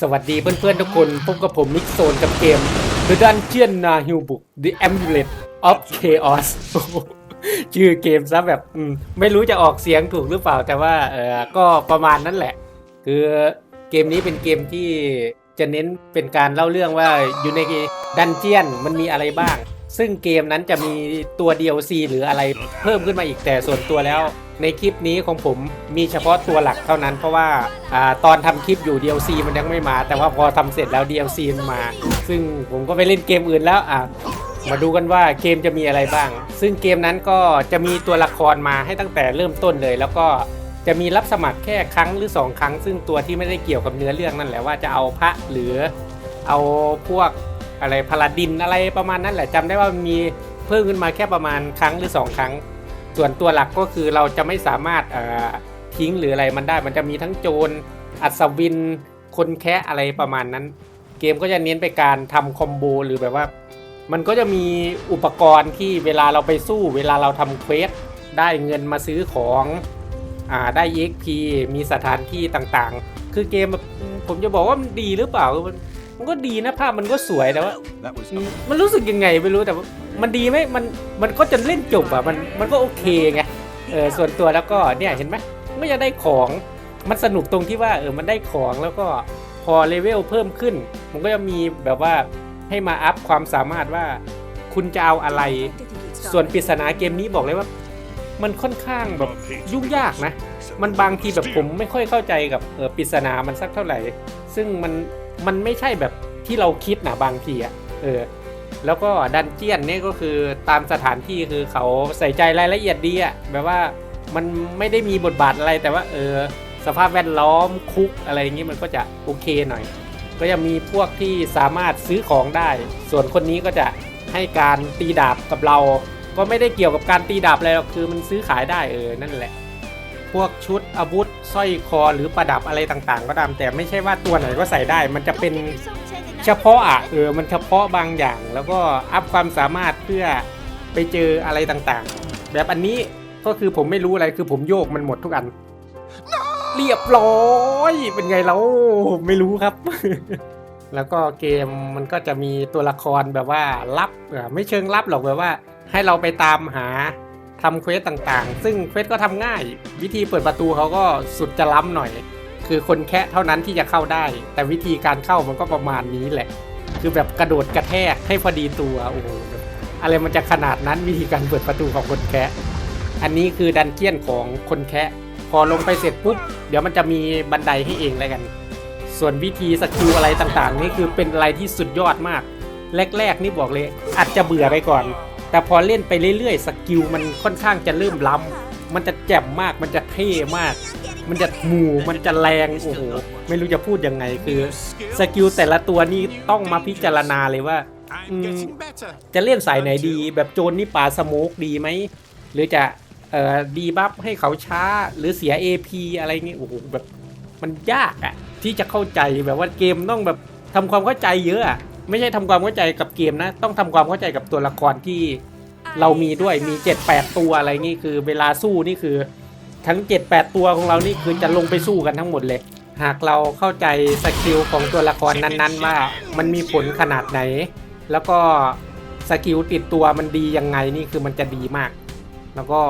สวัสดีเพื่อนๆทุกคนพบกับผมมิกโซนกับเกม The Dungeon n a h i l Book The Amulet of Chaos ชื่อเกมซะแบบไม่รู้จะออกเสียงถูกหรือเปล่า แต่ว่าเออก็ประมาณนั้นแหละ คือเกมนี้เป็นเกมที่จะเน้นเป็นการเล่าเรื่องว่าอยู่ในดันเจียนมันมีอะไรบ้าง ซึ่งเกมนั้นจะมีตัว DLC หรืออะไรเพิ่มขึ้นมาอีกแต่ส่วนตัวแล้ว ในคลิปนี้ของผมมีเฉพาะตัวหลักเท่านั้น เพราะว่าอตอนทำคลิปอยู่ DLC มันยังไม่มา แต่ว่าพอทำเสร็จแล้ว DLC มันมา ซึ่งผมก็ไปเล่นเกมอื่นแล้วอะมาดูกันว่าเกมจะมีอะไรบ้าง ซึ่งเกมนั้นก็จะมีตัวละครมาให้ตั้งแต่เริ่มต้นเลย แล้วก็จะมีรับสมัครแค่ครั้งหรือ 2 ครั้ง ซึ่งตัวที่ไม่ได้เกี่ยวกับเนื้อเรื่องนั่นแหละว่าจะเอาพระหรือเอาพวกอะไรพาลาดินอะไรประมาณนั้นแหละจำได้ว่ามีเพิ่มขึ้นมาแค่ประมาณครั้งหรือ 2 ครั้ง ส่วนตัวหลักก็คือเราจะไม่สามารถเอ่อทิ้งหรืออะไรมันได้ มันจะมีทั้งโจรอัศวิน คนแคะอะไรประมาณนั้น เกมก็จะเน้นไปการทำคอมโบหรือแบบว่า มันก็จะมีอุปกรณ์ที่เวลาเราไปสู้ เวลาเราทำเควสได้เงินมาซื้อของอ่าได้ EXP มีสถานที่ต่างๆ คือเกมแบบผมจะบอกว่ามันดีหรือเปล่ามันมันก็ดีนะภาพมันก็สวยแต่ว่า That was อืมมันรู้สึกยังไงไม่รู้แต่ว่า มันดีไหมมันมันก็จะเล่นจบอะมันมันก็โอเคไงเออส่วนตัวแล้วก็เนี่ยเห็นไหมไม่จะได้ของมันสนุกตรงที่ว่าเออมันได้ของแล้วก็พอเลเวลเพิ่มขึ้น มันก็จะมีแบบว่าให้มาอัพความสามารถว่าคุณจะเอาอะไร ส่วนปริศนาเกมนี้บอกเลยว่า มันค่อนข้างแบบยุ่งยากนะ มันบางทีแบบผมไม่ค่อยเข้าใจกับเออปริศนามันสักเท่าไหร่ ซึ่งมันมันไม่ใช่แบบที่เราคิดนะบางทีอะเออ แล้วก็ดันเจียนนี่ก็คือตามสถานที่คือเขาใส่ใจรายละเอียดดีอะแบบว่ามันไม่ได้มีบทบาทอะไรแต่ว่าเออสภาพแวดล้อมคุกอะไรอย่างงี้มันก็จะโอเคหน่อย ก็จะมีพวกที่สามารถซื้อของได้ ส่วนคนนี้ก็จะให้การตีดาบกับเรา ก็ไม่ได้เกี่ยวกับการตีดาบอะไรหรอกคือมันซื้อขายได้เออนั่นแหละ พวกชุดอาวุธสร้อยคอหรือประดับอะไรต่างๆ ก็ตามแต่ไม่ใช่ว่าตัวไหนก็ใส่ได้ มันจะเป็น เฉพาะอะเออมันเฉพาะบางอย่าง แล้วก็อัพความสามารถเพื่อไปเจออะไรต่างๆ แบบอันนี้ก็คือผมไม่รู้อะไรคือผมโยกมันหมดทุกอัน เรียบร้อยเป็นไงแล้วไม่รู้ครับ แล้วก็เกมมันก็จะมีตัวละครแบบว่าลับไม่เชิงลับหรอกแบบว่า ให้เราไปตามหาทำเควสต่างๆ ซึ่งเควสก็ทำง่าย วิธีเปิดประตูเขาก็สุดจะล้ำหน่อย คือคนแค่เท่านั้นที่จะเข้าได้ แต่วิธีการเข้ามันก็ประมาณนี้แหละ คือแบบกระโดดกระแทกให้พอดีตัวโอ้โหอะไรมันจะขนาดนั้นวิธีการเปิดประตูของคนแคะอันนี้คือดันเจียนของคนแคะพอลงไปเสร็จปุ๊บเดี๋ยวมันจะมีบันไดให้เองแล้วกัน ส่วนวิธีสกิลอะไรต่างๆ นี่คือเป็นอะไรที่สุดยอดมาก แรกๆ นี่บอกเลยอาจจะเบื่อไปก่อน แต่พอเล่นไปเรื่อยๆ สกิลมันค่อนข้างจะเริ่มล้ำมันจะแจ่มมากมันจะเท่มาก มันจะหมู่มันจะแรงโอ้โหไม่รู้จะพูดยังไงคือสกิลแต่ละตัวนี่ต้องมาพิจารณาเลยว่า จะเล่นสายไหนดี แบบโจรนี่ป่าสโมกดีไหมหรือจะเอ่อดีบัฟให้เขาช้าหรือเสีย AP อะไรเงี้ยโอ้โหแบบมันยากอะที่จะเข้าใจแบบว่าเกมต้องแบบทำความเข้าใจเยอะอะไม่ใช่ทำความเข้าใจกับเกมนะ ต้องทำความเข้าใจกับตัวละครที่เรามีด้วยมี 7-8 ตัวอะไรงี้คือ เวลาสู้นี่คือ ทั้ง 7-8 ตัวของเรานี่คือจะลงไปสู้กันทั้งหมดเลย หากเราเข้าใจสกิลของตัวละครนั้นๆ ว่ามันมีผลขนาดไหน แล้วก็สกิลติดตัวมันดียังไงนี่คือมันจะดีมาก แล้วก็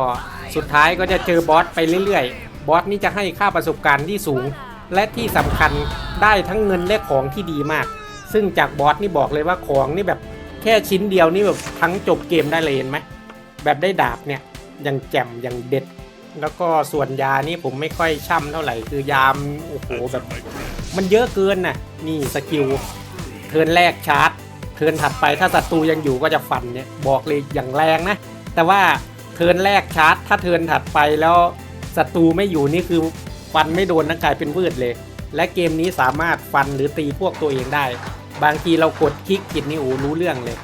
สุดท้ายก็จะเจอบอสไปเรื่อยๆ บอสนี่จะให้ค่าประสบการณ์ที่สูง และที่สำคัญได้ทั้งเงินและของที่ดีมาก ซึ่งจากบอสนี่บอกเลยว่าของนี่แบบแค่ชิ้นเดียวนี่แบบทั้งจบเกมได้เลยเห็นไหมแบบได้ดาบเนี่ยยังแจ่มยังเด็ด แล้วก็ส่วนยานี่ผมไม่ค่อยช่ำเท่าไหร่คือยามโอ้โหแบบ มันเยอะเกินน่ะ นี่สกิลเทินแรกชาร์จ เทินถัดไปถ้าศัตรูยังอยู่ก็จะฟันเนี่ยบอกเลยอย่างแรงนะ แต่ว่าเทินแรกชาร์จ ถ้าเทินถัดไปแล้วศัตรูไม่อยู่นี่คือฟันไม่โดนนะกลายเป็นวืดเลย และเกมนี้สามารถฟันหรือตีพวกตัวเองได้ บางทีเรากดคลิกผิดนี่โอ้รู้เรื่องเลย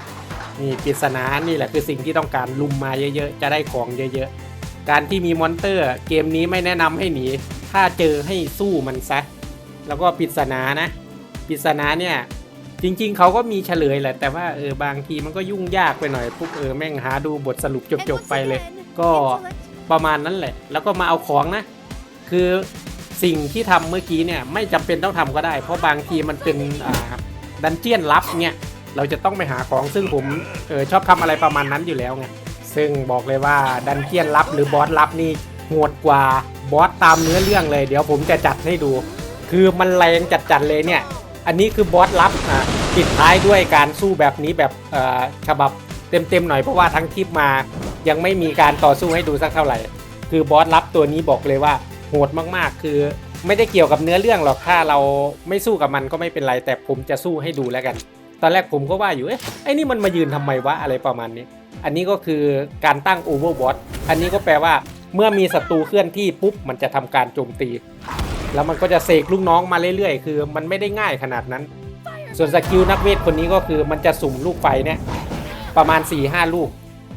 นี่ปริศนานี่แหละคือสิ่งที่ต้องการลุมมาเยอะๆ จะได้ของเยอะๆ การที่มีมอนเตอร์เกมนี้ไม่แนะนำให้หนี ถ้าเจอให้สู้มันซะ แล้วก็ปริศนานะปริศนาเนี่ย จริงๆ เขาก็มีเฉลยแหละ แต่ว่าเออบางทีมันก็ยุ่งยากไปหน่อยปุ๊บเออแม่งหาดูบทสรุปจบๆไปเลย ก็ประมาณนั้นแหละ แล้วก็มาเอาของนะ คือสิ่งที่ทำเมื่อกี้เนี่ยไม่จำเป็นต้องทำก็ได้ เพราะบางทีมันเป็นอ่าดันเจียนลับเนี่ยเราจะต้องไปหาของซึ่งผมเออชอบทำอะไรประมาณนั้นอยู่แล้วไง ซึ่งบอกเลยว่าดันเจียนลับหรือบอสลับนี่โหดกว่าบอสตามเนื้อเรื่องเลยเดี๋ยวผมจะจัดให้ดู คือมันแรงจัดๆเลยเนี่ย อันนี้คือบอสลับอะปิดท้ายด้วยการสู้แบบนี้แบบเอ่อฉบับเต็มๆหน่อยเพราะว่าทั้งคลิปมายังไม่มีการต่อสู้ให้ดูสักเท่าไหร่ คือบอสลับตัวนี้บอกเลยว่าโหดมากๆ คือไม่ได้เกี่ยวกับเนื้อเรื่องหรอกถ้าเราไม่สู้กับมันก็ไม่เป็นไรแต่ผมจะสู้ให้ดูแล้วกัน ตอนแรกผมก็ว่าอยู่เอ๊ะไอ้นี่มันมายืนทำไมวะอะไรประมาณนี้ อันนี้ก็คือการตั้งโอเวอร์บอสอันนี้ก็แปลว่าเมื่อมีศัตรูเคลื่อนที่ปุ๊บมันจะทำการโจมตี แล้วมันก็จะเสกลูกน้องมาเรื่อยๆ คือมันไม่ได้ง่ายขนาดนั้น ส่วนสกิลนักเวทคนนี้ก็คือมันจะสุ่มลูกไฟเนี่ยประมาณ 4-5 ลูก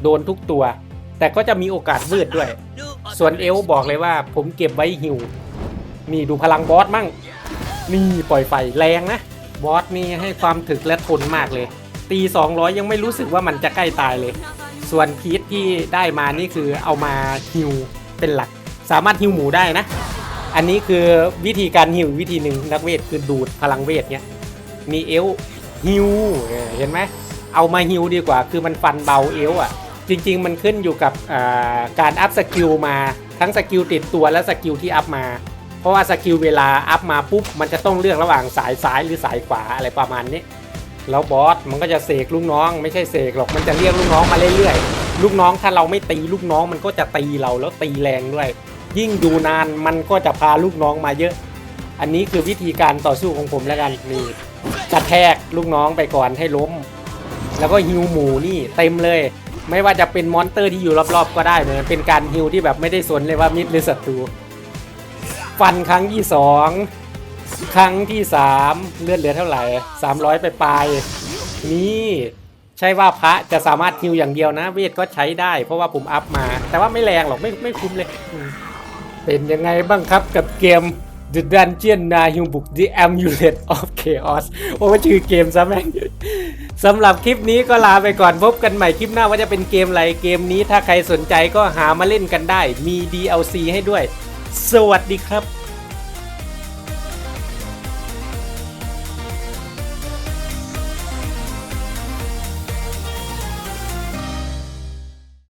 โดนทุกตัว แต่ก็จะมีโอกาสวืดด้วย ส่วนเอลบอกเลยว่าผมเก็บไว้หิวนี่ดูพลังบอสมั่งนี่ปล่อยไฟแรงนะบอสนี่ให้ความถึกและทนมากเลย ตี 200 ยังไม่รู้สึกว่ามันจะใกล้ตายเลย ส่วนพีทที่ได้มานี่คือเอามาฮิวเป็นหลัก สามารถฮิวหมูได้นะ อันนี้คือวิธีการฮิววิธีหนึ่งนักเวทคือดูดพลังเวทเนี่ยมีเอลฮิวเห็นไหมเอามาฮิวดีกว่า คือมันฟันเบาเอลอะ จริง ๆ มันขึ้นอยู่กับาการอัพสกิลมาทั้งสกิลติดตัวและสกิลที่อัพมา เพราะว่าสกิลเวลาอัพมาปุ๊บมันจะต้องเลือกระหว่างสายซ้ายหรือสายขวาอะไรประมาณนี้ แล้วบอสมันก็จะเสกลูกน้อง ไม่ใช่เสกหรอกมันจะเรียกลูกน้องมาเรื่อยๆลูกน้องถ้าเราไม่ตีลูกน้องมันก็จะตีเราแล้วตีแรงด้วย ยิ่งอยู่นานมันก็จะพาลูกน้องมาเยอะ อันนี้คือวิธีการต่อสู้ของผมแล้วกันนี่กระแทกลูกน้องไปก่อนให้ล้ม แล้วก็ฮิวหมูนี่เต็มเลย ไม่ว่าจะเป็นมอนเตอร์ที่อยู่รอบๆ ก็ได้เหมือนเป็นการฮิวที่แบบไม่ได้สนเลยว่ามิดหรือศัตรูฟันครั้งที่สอง ครั้งที่สามเลือดเหลือเท่าไหร่สามร้อยไปปลายนี่ใช่ว่าพระจะสามารถฮิวอย่างเดียวนะ เวทก็ใช้ได้ เพราะว่าผมอัพมา แต่ว่าไม่แรงหรอกไม่ไม่คุ้มเลย เป็นยังไงบ้างครับกับเกม The Dungeon n a h u b o o k The Amulet of Chaos โอ้ชื่อเกมซะแม่งสำหรับคลิปนี้ก็ลาไปก่อนพบกันใหม่คลิปหน้าว่าจะเป็นเกมอะไรเกมนี้ถ้าใครสนใจก็หามาเล่นกันได้ มี DLC ให้ด้วย สวัสดีครับ